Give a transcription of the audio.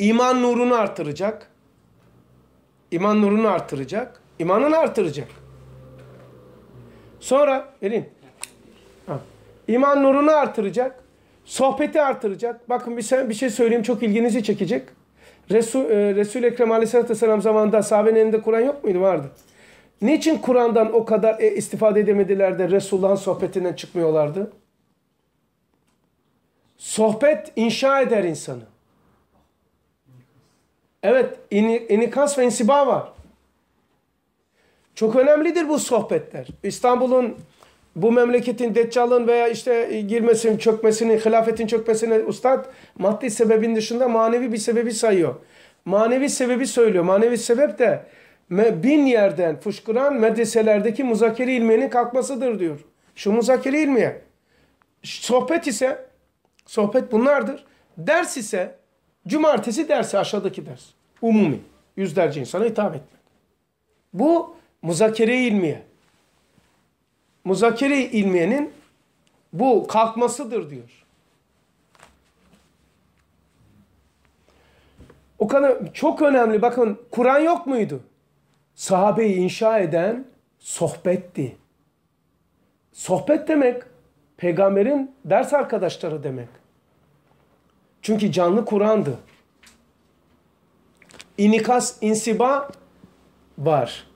iman nurunu artıracak. İman nurunu artıracak. İmanını artıracak. Sonra verin. Ha. İman nurunu artıracak. Sohbeti artıracak. Bakın bir, bir şey söyleyeyim çok ilginizi çekecek. Resul, e, Resul-i Ekrem Aleyhisselatü Vesselam zamanında sahabenin elinde Kur'an yok muydu? Vardı. Niçin Kur'an'dan o kadar e, istifade edemediler de Resulullah'ın sohbetinden çıkmıyorlardı? Sohbet inşa eder insanı. Evet, ini, inikas ve insiba var. Çok önemlidir bu sohbetler. İstanbul'un, bu memleketin deccalın veya işte girmesinin, çökmesini, hilafetin çökmesini ustad maddi sebebin dışında manevi bir sebebi sayıyor. Manevi sebebi söylüyor. Manevi sebep de bin yerden fışkıran medreselerdeki muzakere ilmiyenin kalkmasıdır diyor. Şu muzakere ilmiye. Sohbet ise, sohbet bunlardır. Ders ise, cumartesi dersi aşağıdaki ders. Umumi. Yüzlerce insana hitap etmek. Bu muzakere ilmiye. Muzakere ilmiyenin bu kalkmasıdır diyor. O kadar çok önemli. Bakın Kur'an yok muydu? Sahabeyi inşa eden sohbetti. Sohbet demek peygamberin ders arkadaşları demek. Çünkü canlı Kur'an'dı. İnikas, insiba var.